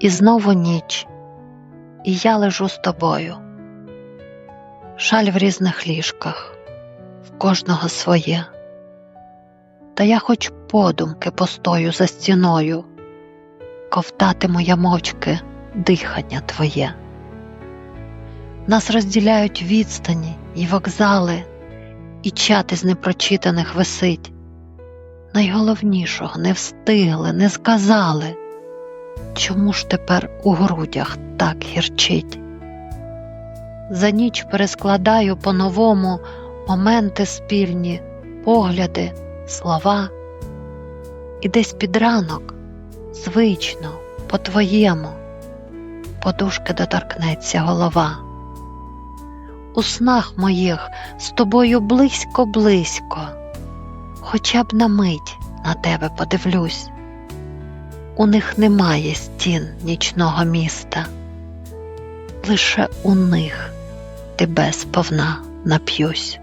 І знову ніч, і я лежу з тобою. Шаль в різних ліжках, в кожного своє. Та я хоч подумки постою за стіною, ковтатиму я мовчки дихання твоє. Нас розділяють відстані і вокзали, і чати з непрочитаних висить. Найголовнішого не встигли, не сказали. Чому ж тепер у грудях так гірчить? За ніч перескладаю по-новому моменти спільні, погляди, слова, і десь під ранок, звично, по-твоєму, подушки доторкнеться голова. У снах моїх з тобою близько-близько, хоча б на мить на тебе подивлюсь. У них немає стін нічного міста, лише у них тебе сповна нап'юсь.